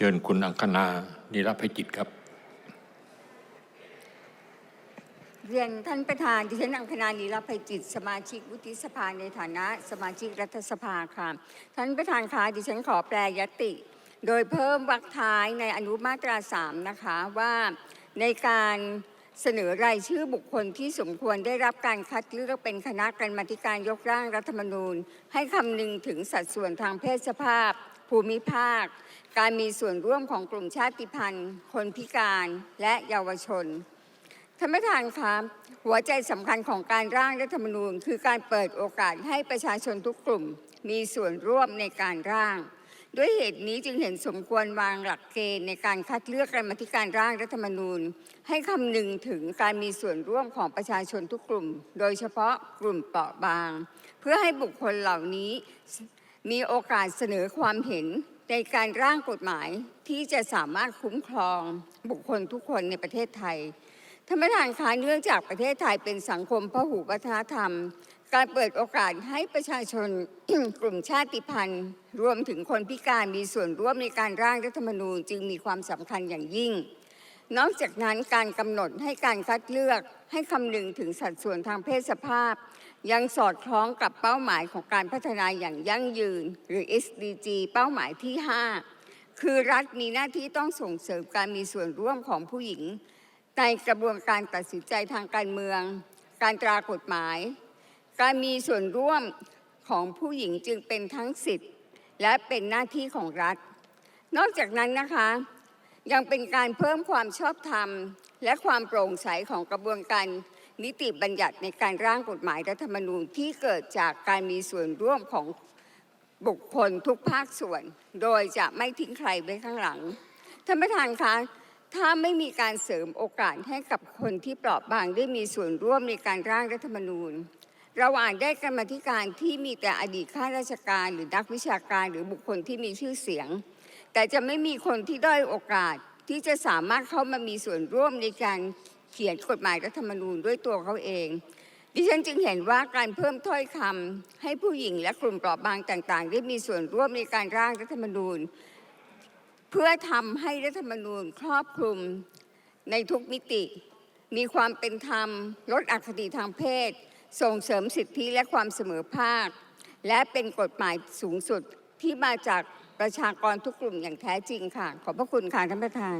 เชิญคุณอังคณานิรภัยจิตครับ เรียนท่านประธานดิฉันอังคณานีรภัยจิต สมาชิกวุฒิสภาในฐานะ สมาชิกรัฐสภาค่ะ ท่านประธานคะดิฉันขอแปลยติ โดยเพิ่มวรรคท้ายในอนุมาตราสามนะคะว่าในการ เสนอรายชื่อบุคคลที่สมควรได้รับการคัดเลือกเป็นคณะกรรมาธิการยกร่างรัฐธรรมนูญ ให้คำนึงถึงสัดส่วนทางเพศสภาพ ภูมิภาค การมีส่วนร่วมของกลุ่มชาติพันธุ์ คนพิการและเยาวชนท่านประธานคะหัวใจสำคัญของการร่างรัฐธรรมนูญ คือการเปิดโอกาสให้ประชาชนทุกกลุ่ม มีส่วนร่วมในการร่าง ด้วยเหตุนี้จึงเห็นสมควรวางหลักเกณฑ์ในการคัดเลือกกรรมธิการร่างรัฐธรรมนูญ ให้คำนึงถึงการมีส่วนร่วมของประชาชนทุกกลุ่ม โดยเฉพาะกลุ่มเปราะบาง เพื่อให้บุคคลเหล่านี้มีโอกาสเสนอความเห็นในการร่างกฎหมายที่จะสามารถคุ้มครองบุคคลทุกคนในประเทศไทยท่านประธานคะเนื่องจากประเทศไทยเป็นสังคมพหุวัฒนธรรม การเปิดโอกาสให้ประชาชนกลุ่มชาติพันธุ์ รวมถึงคนพิการมีส่วนร่วมในการร่างรัฐธรรมนูญจึงมีความสำคัญอย่างยิ่ง นอกจากนั้นการกำหนดให้การคัดเลือกให้คำนึงถึงสัดส่วนทางเพศสภาพ ยังสอดคล้องกับเป้าหมายของการพัฒนาอย่างยั่งยืน หรือ SDG เป้าหมายที่ 5 คือรัฐมีหน้าที่ต้องส่งเสริมการมีส่วนร่วมของผู้หญิง ในกระบวนการตัดสินใจทางการเมือง การตรากฎหมาย การมีส่วนร่วมของผู้หญิงจึงเป็นทั้งสิทธิ์ และเป็นหน้าที่ของรัฐ นอกจากนั้นนะคะ ยังเป็นการเพิ่มความชอบธรรม และความโปร่งใสของกระบวนการนิติบัญญัติในการร่างกฎหมายรัฐธรรมนูญที่เกิดจากการมีส่วนร่วมของบุคคลทุกภาคส่วน โดยจะไม่ทิ้งใครไว้ข้างหลังท่านประธานคะถ้าไม่มีการเสริมโอกาสให้กับคนที่เปราะบางได้มีส่วนร่วมในการร่างรัฐธรรมนูญ เราอาจได้กรรมาธิการที่มีแต่อดีตข้าราชการ หรือนักวิชาการหรือบุคคลที่มีชื่อเสียง แต่จะไม่มีคนที่ด้อยโอกาสที่จะสามารถเข้ามามีส่วนร่วมในการเขียนกฎหมายรัฐธรรมนูญด้วยตัวเขาเอง ดิฉันจึงเห็นว่าการเพิ่มถ้อยคำให้ผู้หญิงและกลุ่มเปราะบางต่าง ๆ ได้มีส่วนร่วมในการร่างรัฐธรรมนูญ เพื่อทำให้รัฐธรรมนูญครอบคลุมในทุกมิติ มีความเป็นธรรมลดอคติทางเพศ ส่งเสริมสิทธิและความเสมอภาค และเป็นกฎหมายสูงสุดที่มาจากประชากรทุกกลุ่มอย่างแท้จริงค่ะ ขอบพระคุณค่ะท่านประธาน